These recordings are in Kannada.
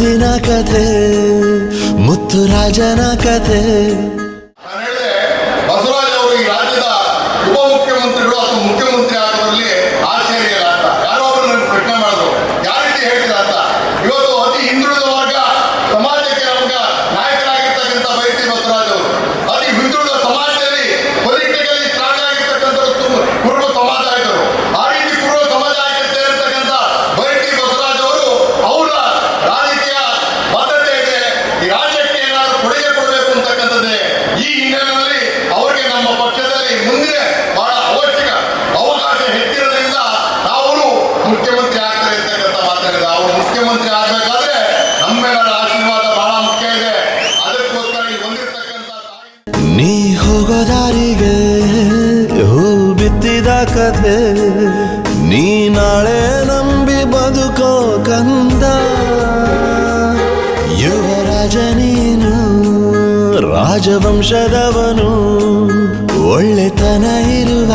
ಮುತ್ತಿನ ಕಥೆ ಮುತ್ತು ಕಥೆ ಮುಖ್ಯಮಂತ್ರಿ ಆಗ್ಬೇಕಾದ್ರೆ ನಮ್ಮೆಲ್ಲರ ಆಶೀರ್ವಾದ ಬಹಳ ಮುಖ್ಯ ಇದೆ. ಅದಕ್ಕೋಸ್ಕರ ಈ ಬಂದಿರತಕ್ಕಂಥ ತಾಯಿ ನೀ ಹೋಗೋ ದಾರಿಗೆ ಹೂ ಬಿತ್ತಿದ ಕಥೆ, ನೀ ನಾಳೆ ನಂಬಿ ಬದುಕೋ ಕಂದ. ಯುವರಾಜ ನೀನು, ರಾಜವಂಶದವನು, ಒಳ್ಳೆತನ ಇರುವ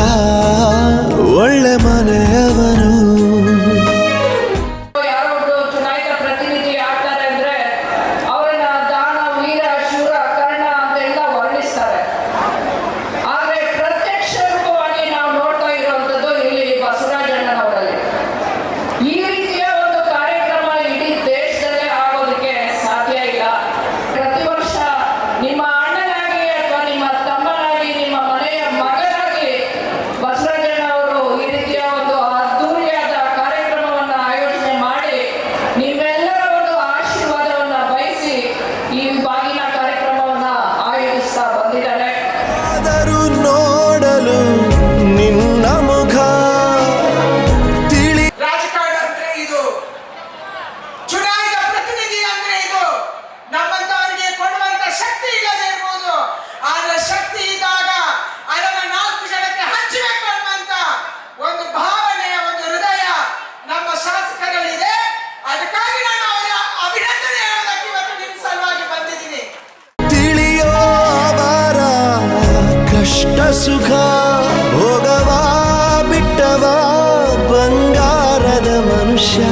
ಮನುಷ್ಯ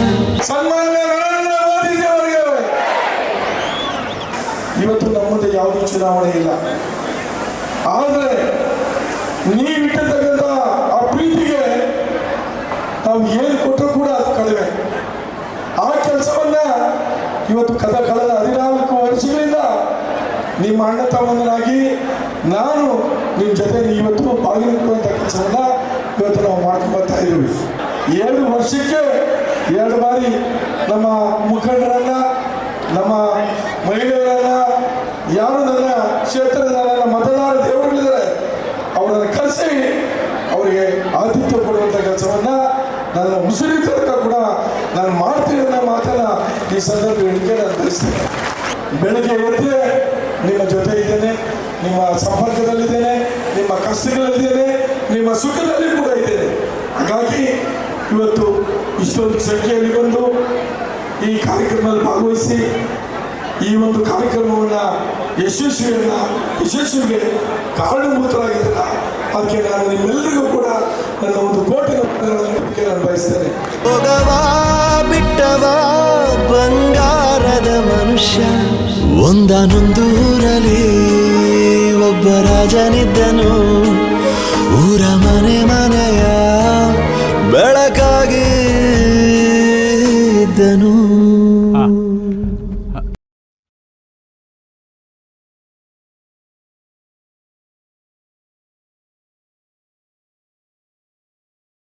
ಸನ್ಮಾನ್ಯ ನರೇಂದ್ರ ಇವತ್ತು ನಮ್ಮ ಮುಂದೆ ಯಾವುದೇ ಚುನಾವಣೆ ಇಲ್ಲ. ಆದರೆ ನೀವಿಟ್ಟಿರ್ತಕ್ಕಂಥ ಆ ಪ್ರೀತಿಗೆ ನಾವು ಏನು ಕೊಟ್ಟರು ಕೂಡ ಅದು ಕಡಿಮೆ. ಆ ಕೆಲಸವನ್ನ ಇವತ್ತು ಕದ ಕಳೆದ ಹದಿನಾಲ್ಕು ವರ್ಷಗಳಿಂದ ನಿಮ್ಮ ಅಣ್ಣ ತಮ್ಮನಾಗಿ ನಾನು ನಿಮ್ಮ ಜೊತೆ ಇವತ್ತು ಬಾಗಿಲು ಕೊಡುವಂಥ ಕೆಲಸವನ್ನ ಇವತ್ತು ನಾವು ಮಾಡ್ಕೊಂಡು ಬರ್ತಾ ಇದ್ದೀವಿ. ಎರಡು ವರ್ಷಕ್ಕೆ ಎರಡು ಬಾರಿ ನಮ್ಮ ಮುಖಂಡರನ್ನ, ನಮ್ಮ ಮಹಿಳೆಯರನ್ನ, ಯಾರು ನನ್ನ ಕ್ಷೇತ್ರದ ಮತದಾರ ದೇವರುಗಳಿದ್ದಾರೆ ಅವರನ್ನು ಕರೆಸಿ ಅವರಿಗೆ ಆತಿಥ್ಯ ಕೊಡುವಂಥ ಕೆಲಸವನ್ನ ನನ್ನ ಉಸಿರಿ ತನಕ ಕೂಡ ನಾನು ಮಾಡ್ತೀನಿ ಅನ್ನೋ ಮಾತನ್ನ ಈ ಸಂದರ್ಭ ಹೇಳಿಕೆ ನಾನು ತಿಳಿಸ್ತೇನೆ. ಬೆಳಗ್ಗೆ ಎದ್ದೆ ನಿಮ್ಮ ಜೊತೆ ಇದ್ದೇನೆ ನಿಮ್ಮ ಸಂಪರ್ಕದಲ್ಲಿದ್ದೇನೆ, ನಿಮ್ಮ ಕಷ್ಟಗಳಲ್ಲಿದ್ದೇನೆ, ನಿಮ್ಮ ಸುಖದಲ್ಲಿ ಕೂಡ ಇದ್ದೇನೆ. ಇಷ್ಟೊಂದು ಸಂಖ್ಯೆಯಲ್ಲಿ ಬಂದು ಈ ಕಾರ್ಯಕ್ರಮದಲ್ಲಿ ಭಾಗವಹಿಸಿ ಈ ಒಂದು ಕಾರ್ಯಕ್ರಮವನ್ನ ಯಶಸ್ವಿಯನ್ನ, ಯಶಸ್ವಿಗೆ ಕಾರಣಭೂತರಾಗಿದ್ದಾರೆ ಅದಕ್ಕೆ ನಾನು ನಿಮ್ಮೆಲ್ಲರಿಗೂ ಕೂಡ ನನ್ನ ಒಂದು ಕೋಟಿ ನಮನಗಳನ್ನು ನಾನು ಬಯಸ್ತೇನೆ. ಬಿಟ್ಟವಾ, ಬಂಗಾರದ ಮನುಷ್ಯ. ಒಂದಾನೊಂದೂರಲ್ಲಿ ಒಬ್ಬ ರಾಜನಿದ್ದನು. ಊರ ಮನೆ ಮನೆಯ ah.